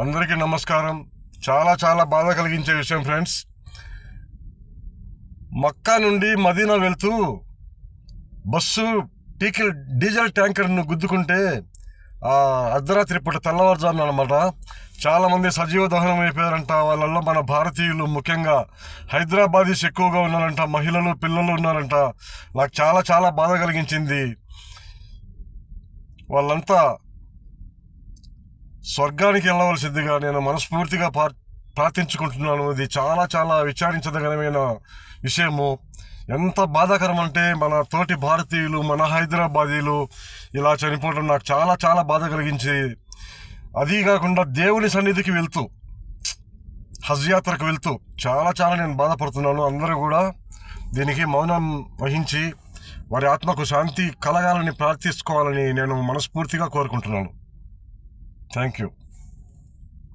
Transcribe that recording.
అందరికీ నమస్కారం. చాలా చాలా బాధ కలిగించే విషయం ఫ్రెండ్స్ మక్కా నుండి మదీనా వెళ్తూ బస్సు టీకిల్ డీజిల్ ట్యాంకర్ను గుద్దుకుంటే అర్ధరాత్రి పూట తెల్లవారుజామున అనమాట. చాలామంది సజీవ దహనం అయిపోయారంట. వాళ్ళల్లో మన భారతీయులు ముఖ్యంగా హైదరాబాదీస్ ఎక్కువగా ఉన్నారంట. మహిళలు పిల్లలు ఉన్నారంట. నాకు చాలా చాలా బాధ కలిగించింది. వాళ్ళంతా స్వర్గానికి వెళ్ళవలసిందిగా నేను మనస్ఫూర్తిగా ప్రార్థించుకుంటున్నాను. ఇది చాలా చాలా విచారించదగినమైన విషయము. ఎంత బాధాకరం అంటే మన తోటి భారతీయులు మన హైదరాబాదీలు ఇలా చనిపోవడం నాకు చాలా చాలా బాధ కలిగించి అది కాకుండా దేవుని సన్నిధికి వెళ్తూ హజ్ యాత్రకు వెళ్తూ చాలా చాలా నేను బాధపడుతున్నాను. అందరూ కూడా దీనికి మౌనం వహించి వారి ఆత్మకు శాంతి కలగాలని ప్రార్థించుకోవాలని నేను మనస్ఫూర్తిగా కోరుకుంటున్నాను. Thank you.